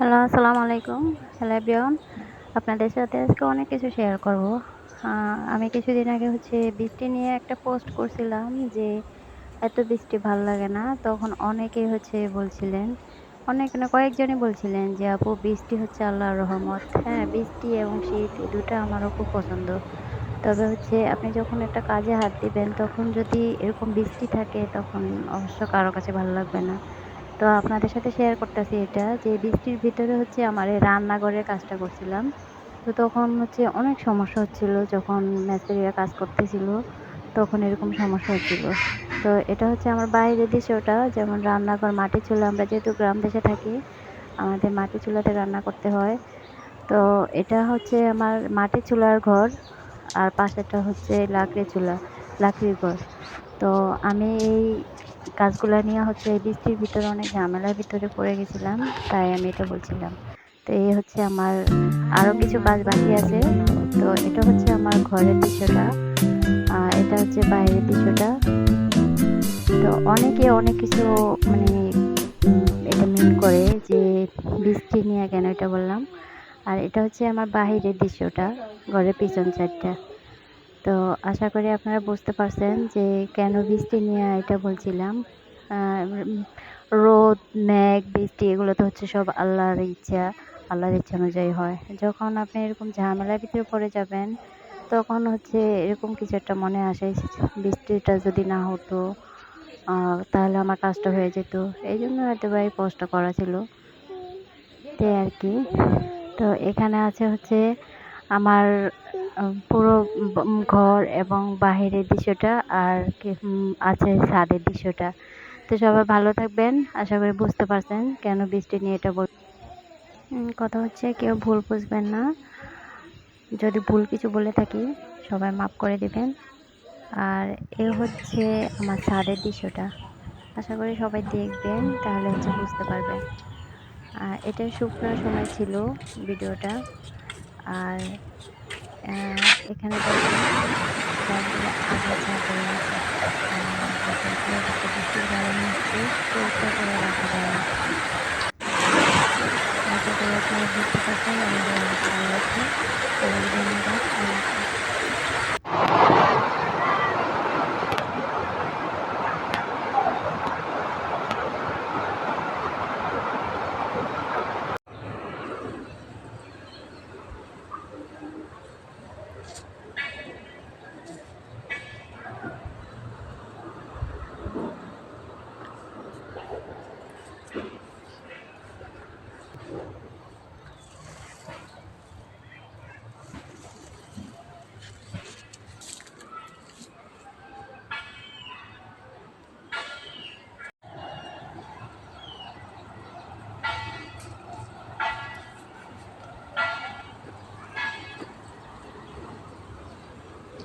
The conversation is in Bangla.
হ্যালো, আসসালামু আলাইকুম। হ্যালো এভরিওয়ান, আপনাদের সাথে আজকে অনেক কিছু শেয়ার করব। আমি কিছুদিন আগে হচ্ছে বৃষ্টি নিয়ে একটা পোস্ট করছিলাম যে এত বৃষ্টি ভালো লাগে না। তখন অনেকেই হচ্ছে বলছিলেন, অনেক না কয়েকজনই বলছিলেন যে, আপু, বৃষ্টি হচ্ছে আল্লাহর রহমত। হ্যাঁ বৃষ্টি এবং শীত দুটো আমারও খুব পছন্দ। তবে হচ্ছে আপনি যখন একটা কাজে হাত দিবেন, তখন যদি এরকম বৃষ্টি থাকে, তখন অবশ্য কারও কাছে ভালো লাগবে না। তো আপনাদের সাথে শেয়ার করতেছি এটা, যে বৃষ্টির ভিতরে হচ্ছে আমার এই রান্নাঘরের কাজটা করছিলাম। তো তখন হচ্ছে অনেক সমস্যা হচ্ছিল, যখন মেস্ত্রিরা কাজ করতেছিল, তখন এরকম সমস্যা হচ্ছিল। তো এটা হচ্ছে আমার বাইরের দেশে দৃশ্যটা, যেমন রান্নাঘর মাটির চুলা, আমরা যেহেতু গ্রাম দেশে থাকি, আমাদের মাটির চুলাতে রান্না করতে হয়। তো এটা হচ্ছে আমার মাটির চুলার ঘর, আর পাশেরটা হচ্ছে লাকড়ি চুলা, লাকড়ির ঘর। তো আমি এই কাজগুলো নিয়ে হচ্ছে এই বৃষ্টির ভিতরে অনেক ঝামেলার ভিতরে পড়ে গেছিলাম, তাই আমি এটা বলছিলাম। তো এই হচ্ছে আমার আরও কিছু কাজ বাকি আছে। তো এটা হচ্ছে আমার ঘরের দৃশ্যটা এটা হচ্ছে বাইরের দৃশ্যটা। তো অনেকে অনেক কিছু মানে এটা মিন করে যে বৃষ্টি নিয়ে কেন এটা বললাম। আর এটা হচ্ছে আমার বাহিরের দৃশ্যটা, ঘরের পিছন সাইডটা তো আশা করি আপনারা বুঝতে পারছেন যে কেন বৃষ্টি নিয়ে এটা বলছিলাম। রোদ, মেঘ, বৃষ্টি, এগুলো তো হচ্ছে সব আল্লাহর ইচ্ছা আল্লাহর ইচ্ছা অনুযায়ী হয়। যখন আপনি এরকম ঝামেলার ভিতরে পড়ে যাবেন, তখন হচ্ছে এরকম কিছু একটা মনে আসে, বৃষ্টিটা যদি না হতো তাহলে আমার কাজটা হয়ে যেত। এই জন্য হয়তো বা এই পোস্টটা করা ছিল। তাই আর কি। তো এখানে আছে হচ্ছে আমার পুরো ঘর এবং বাহিরের দৃশ্যটা আর আছে ছাদের দৃশ্যটা। তো সবাই ভালো থাকবেন। আশা করি বুঝতে পারছেন কেন বৃষ্টি নিয়ে এটা বল কথা হচ্ছে কেউ ভুল বুঝবেন না। যদি ভুল কিছু বলে থাকি, সবাই মাফ করে দেবেন। আর এ হচ্ছে আমার ছাদের দৃশ্যটা। আশা করি সবাই দেখবেন, তাহলে হচ্ছে বুঝতে পারবেন। আর এটা শুকনোর সময় ছিল ভিডিওটা। আর এখানে দেখুন ব্যাগগুলো আগাছা